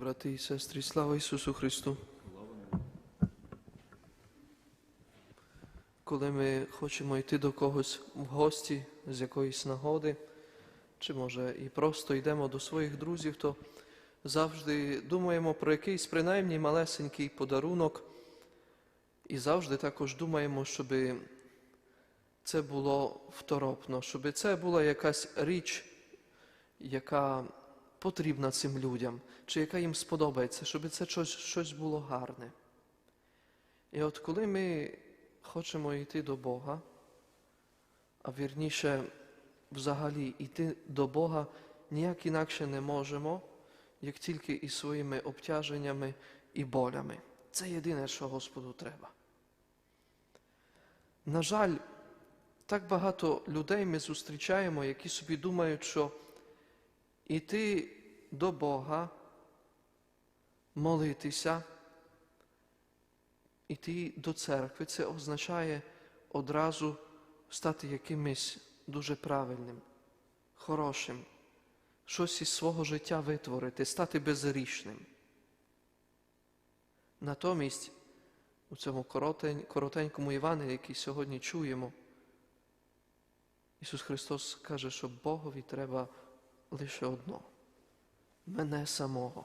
Брати і сестри, слава Ісусу Христу. Коли ми хочемо йти до когось в гості з якоїсь нагоди, чи може і просто йдемо до своїх друзів, то завжди думаємо про якийсь принаймні малесенький подарунок, і завжди також думаємо, щоб це було второпно, щоб це була якась річ, яка потрібна цим людям, чи яка їм сподобається, щоб це щось, щось було гарне. І от коли ми хочемо йти до Бога, а вірніше, взагалі йти до Бога ніяк інакше не можемо, як тільки і своїми обтяженнями і болями. Це єдине, що Господу треба. На жаль, так багато людей ми зустрічаємо, які собі думають, що іти до Бога, молитися, іти до церкви, це означає одразу стати якимось дуже правильним, хорошим, щось із свого життя витворити, стати безрічним. Натомість у цьому коротень- коротенькому Івані, який сьогодні чуємо, Ісус Христос каже, що Богові треба лише одно мене самого.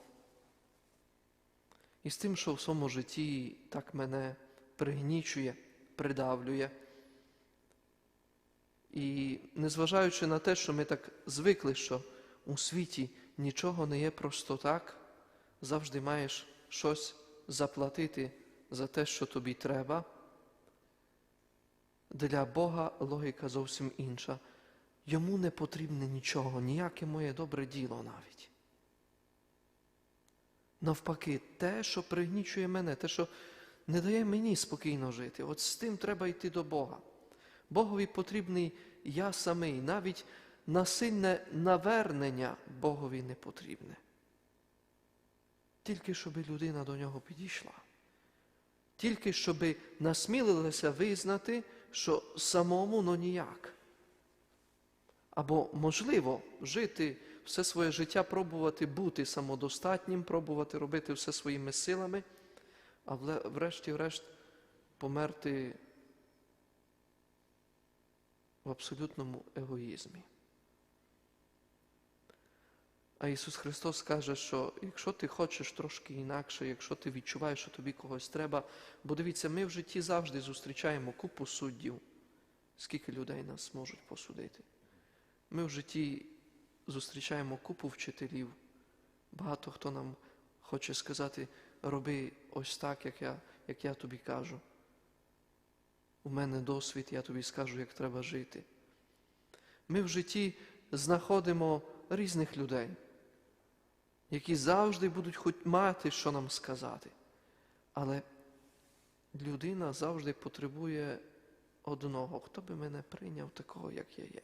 І з тим, що в своєму житті так мене пригнічує, придавлює. І незважаючи на те, що ми так звикли, що у світі нічого не є просто так, завжди маєш щось заплатити за те, що тобі треба. Для Бога логіка зовсім інша. Йому не потрібне нічого, ніяке моє добре діло навіть. Навпаки, те, що пригнічує мене, те, що не дає мені спокійно жити, от з тим треба йти до Бога. Богові потрібний я самий, навіть насильне навернення Богові не потрібне. Тільки щоб людина до нього підійшла. Тільки щоб насмілилася визнати, що самому ну ніяк. Або, можливо, жити все своє життя, пробувати бути самодостатнім, пробувати робити все своїми силами, а врешті-решт померти в абсолютному егоїзмі. А Ісус Христос каже, що якщо ти хочеш трошки інакше, якщо ти відчуваєш, що тобі когось треба, бо дивіться, ми в житті завжди зустрічаємо купу суддів, скільки людей нас можуть посудити. Ми в житті зустрічаємо купу вчителів. Багато хто нам хоче сказати, роби ось так, як я, як я тобі кажу. У мене досвід, я тобі скажу, як треба жити. Ми в житті знаходимо різних людей, які завжди будуть хоч мати, що нам сказати. Але людина завжди потребує одного, хто би мене прийняв такого, як я є.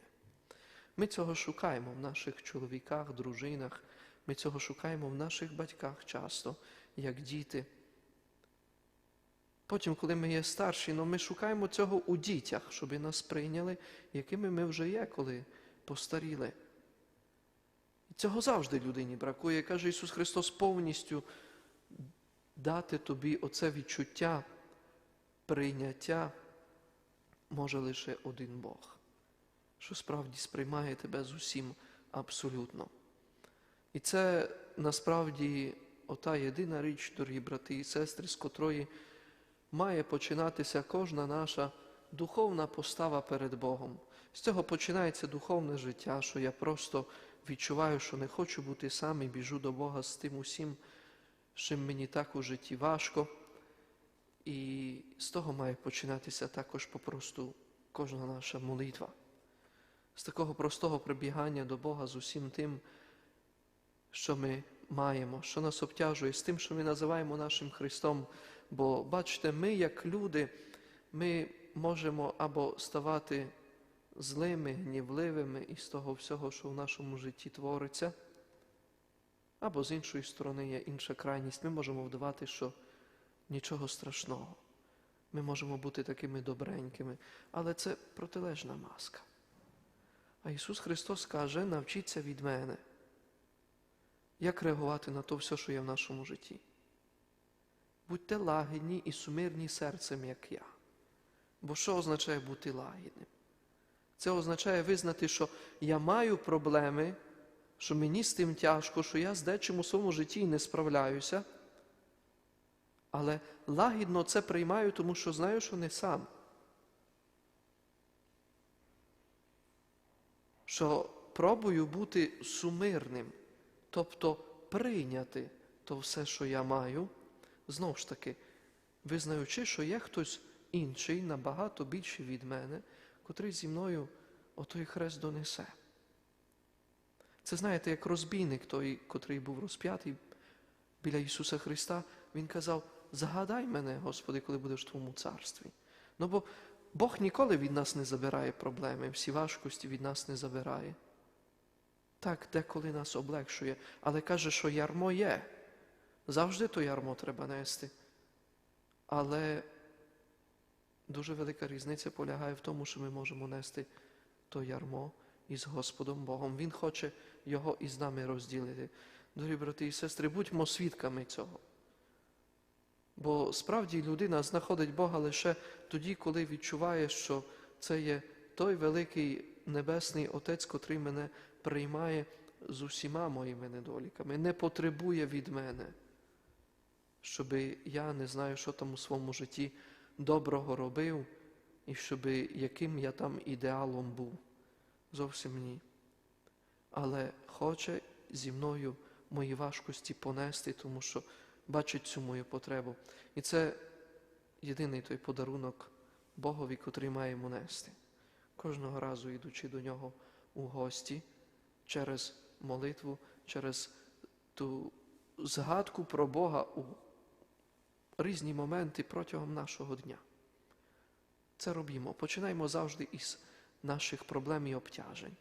Ми цього шукаємо в наших чоловіках, дружинах, ми цього шукаємо в наших батьках часто, як діти. Потім, коли ми є старші, ну, ми шукаємо цього у дітях, щоб нас прийняли, якими ми вже є, коли постаріли. Цього завжди людині бракує. Каже Ісус Христос повністю дати тобі оце відчуття, прийняття може лише один Бог, що справді сприймає тебе з усім абсолютно. І це насправді ота єдина річ, дорогі брати і сестри, з котрої має починатися кожна наша духовна постава перед Богом. З цього починається духовне життя, що я просто відчуваю, що не хочу бути сам і біжу до Бога з тим усім, чим мені так у житті важко. І з того має починатися також попросту кожна наша молитва. З такого простого прибігання до Бога з усім тим, що ми маємо, що нас обтяжує, з тим, що ми називаємо нашим Христом. Бо бачите, ми, як люди, ми можемо або ставати злими, гнівливими із того всього, що в нашому житті твориться, або з іншої сторони є інша крайність. Ми можемо вдавати, що нічого страшного. Ми можемо бути такими добренькими, але це протилежна маска. А Ісус Христос каже, навчіться від мене. як реагувати на то все, що є в нашому житті. Будьте лагідні і сумирні серцем, як я. Бо що означає бути лагідним? Це означає визнати, що я маю проблеми, що мені з тим тяжко, що я з дечим у своєму житті не справляюся. Але лагідно це приймаю, тому що знаю, що не сам. Що пробую бути сумирним, тобто прийняти то все, що я маю, знову ж таки, визнаючи, що є хтось інший, набагато більший від мене, котрий зі мною отой хрест донесе. Це знаєте, як розбійник той, котрий був розп'ятий біля Ісуса Христа, він казав: Загадай мене, Господи, коли будеш в Твоєму царстві. Ну бо Бог ніколи від нас не забирає проблеми, всі важкості від нас не забирає. Так, деколи нас облегшує, але каже, що ярмо є. Завжди то ярмо треба нести. Але дуже велика різниця полягає в тому, що ми можемо нести то ярмо із Господом Богом. Він хоче його із нами розділити. Дорогі брати і сестри, будьмо свідками цього. Бо справді людина знаходить Бога лише тоді, коли відчуває, що це є той великий небесний Отець, котрий мене приймає з усіма моїми недоліками, не потребує від мене, щоб я не знаю, що там у своєму житті доброго робив, і щоб яким я там ідеалом був. Зовсім ні. Але хоче зі мною мої важкості понести, тому що бачить цю мою потребу. І це єдиний той подарунок Богові, котрий маємо нести. Кожного разу, йдучи до нього у гості, через молитву, через ту згадку про Бога у різні моменти протягом нашого дня. Це робімо. Починаємо завжди із наших проблем і обтяжень.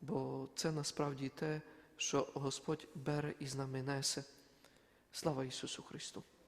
Бо це насправді те, що Господь бере і з нами несе. Слава Ісусу Христу!